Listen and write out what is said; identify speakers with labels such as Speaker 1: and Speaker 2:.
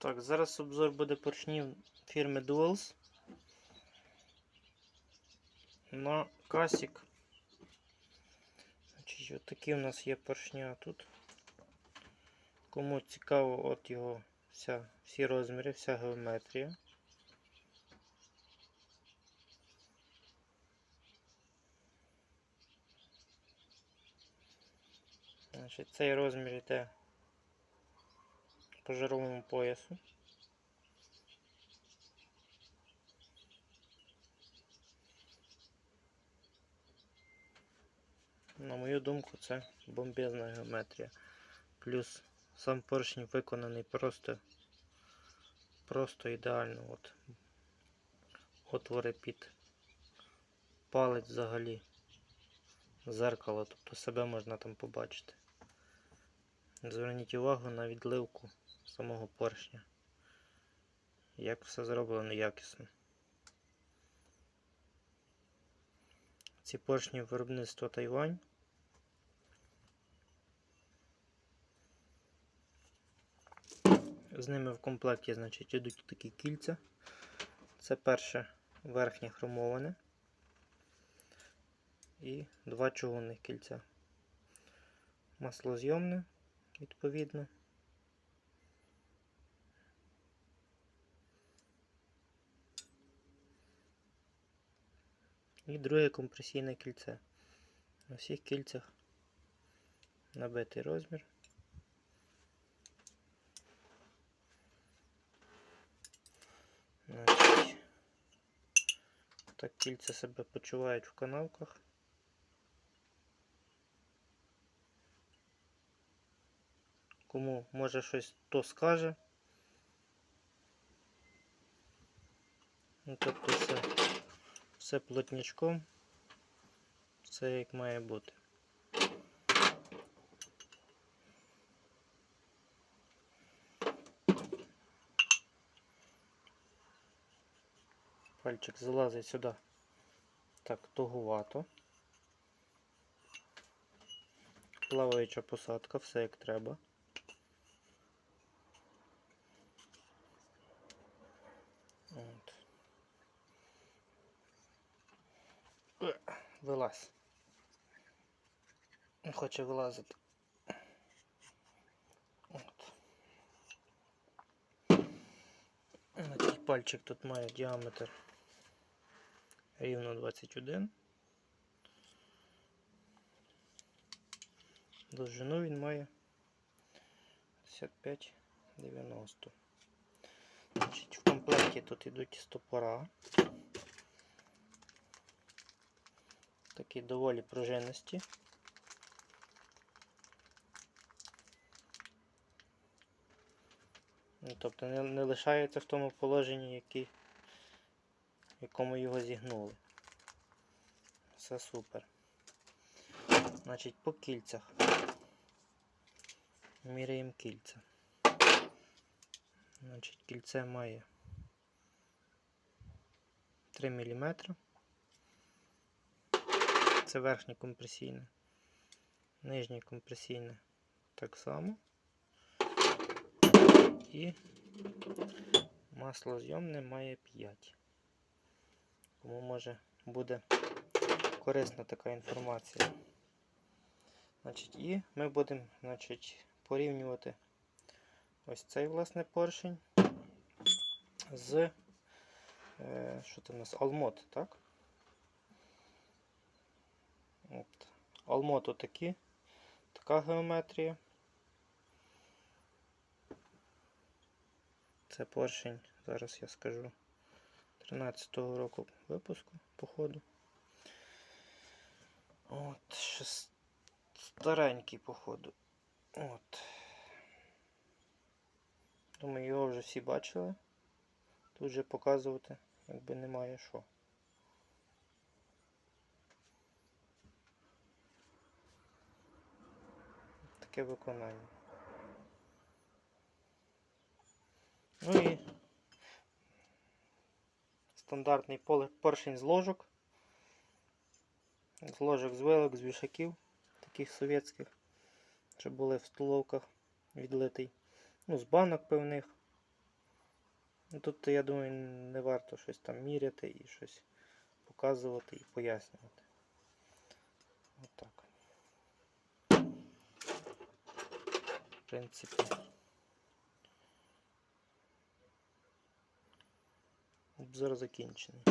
Speaker 1: Так, зараз обзор буде поршнів фірми Duals. На касік. Значить, от такі у нас є поршня тут. Кому цікаво, от його вся, всі розміри, вся геометрія. Значить, цей розмір йде по жировому поясу. На мою думку, це бомбезна геометрія. Плюс сам поршень виконаний просто, просто ідеально. От. Отвори під палець взагалі. Зеркало, тобто себе можна там побачити. Зверніть увагу на відливку самого поршня. Як все зроблено якісно. Ці поршні виробництва Тайвань. З ними в комплекті, значить, йдуть такі кільця. Це перше верхнє хромоване і два чугунних кільця. Маслозйомне, відповідно. І друге компресійне кільце. На всіх кільцях набитий розмір. Так кільця себе почувають в канавках. Кому може щось то скаже. Ну, тобто все, все плотнячком, все як має бути. Пальчик залазить сюди. Так, тугувато. Плаваюча посадка, все як треба. От. Е, Вилазь. Не хоче вилазити. От. Значить, пальчик тут має діаметр рівно 21. Довжину він має 55-90. Значить, в комплекті тут йдуть стопора. Такі доволі пружинисті. Ну, Тобто не, не лишається в тому положенні, які, в якому його зігнули. Все супер. Значить, по кільцях. Міряємо кільця. Значить, кільце має 3 мм. Це верхнє компресійне. Нижнє компресійне так само. І масло зйомне має 5. Тому може буде корисна така інформація. Значить, І ми будемо значить, порівнювати ось цей власне поршень з е, що там у нас алмот, так? От. Алмот отакі, така геометрія. Це поршень, зараз я скажу 13-го року випуску, походу. От, ще старенький, походу. От. Думаю, його вже всі бачили. Тут вже показувати, якби немає що. Таке виконання. Ну і стандартний поршень з ложок. З ложок з вилок, з вішаків, таких совєтських, що були в столовках відлитий. Ну, з банок певних. Ну, Тут, я думаю, не варто щось там міряти і щось показувати і пояснювати. Отак. Принципі. Обзор закінчений.